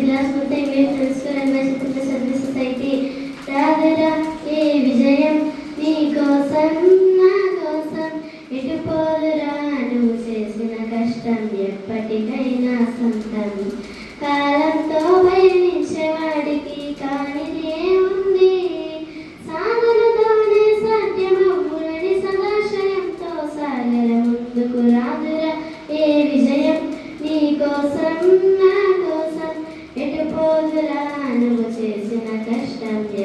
Glass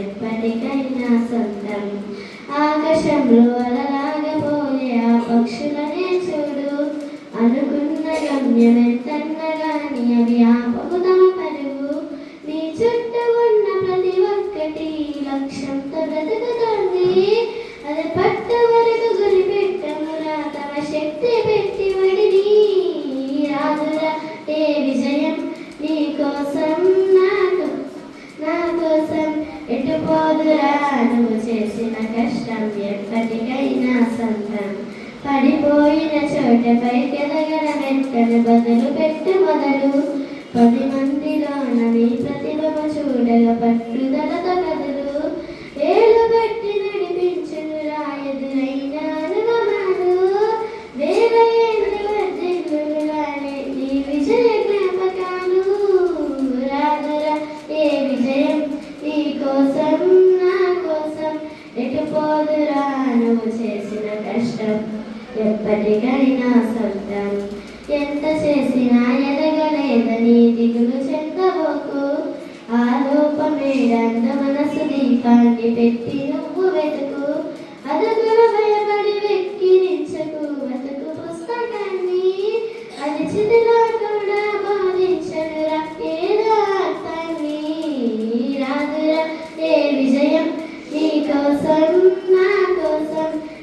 ఎప్పటికైనా సొంతం. ఆకాశంలో అలలాగపోయే ఆ పక్షులనే చూడు. అనుకున్న గమ్యం ఎంతన్నగాని అవి ఆపకు పరువు. నీ చుట్టూ ఉన్న ప్రతి ఒక్కటి లక్ష్యంతో బ్రతుకుతుంది. అది పట్ట వరకు గురి పెట్టమురా తమ శక్తి పెట్టి వడిని రాదురా ఏ విజయం నీ కోసం పోదురా నువ్వు చేసిన కష్టం ఎప్పటికైనా సొంతం పడిపోయిన చోట పైకెదగన వెంటనే బదులు పెట్టు మొదలు పది మందిలో నీ ప్రతిభ చూడగా పట్టుదలతో కదులు కోసం నువ్వు చేసిన కష్టం? ఎప్పటికైనా సొంతం. ఎంత చేసినా ఎదగలేదని దిగులు చెందబోకు? ఆ లోపమేడంత మనసు దీపాన్ని పెట్టి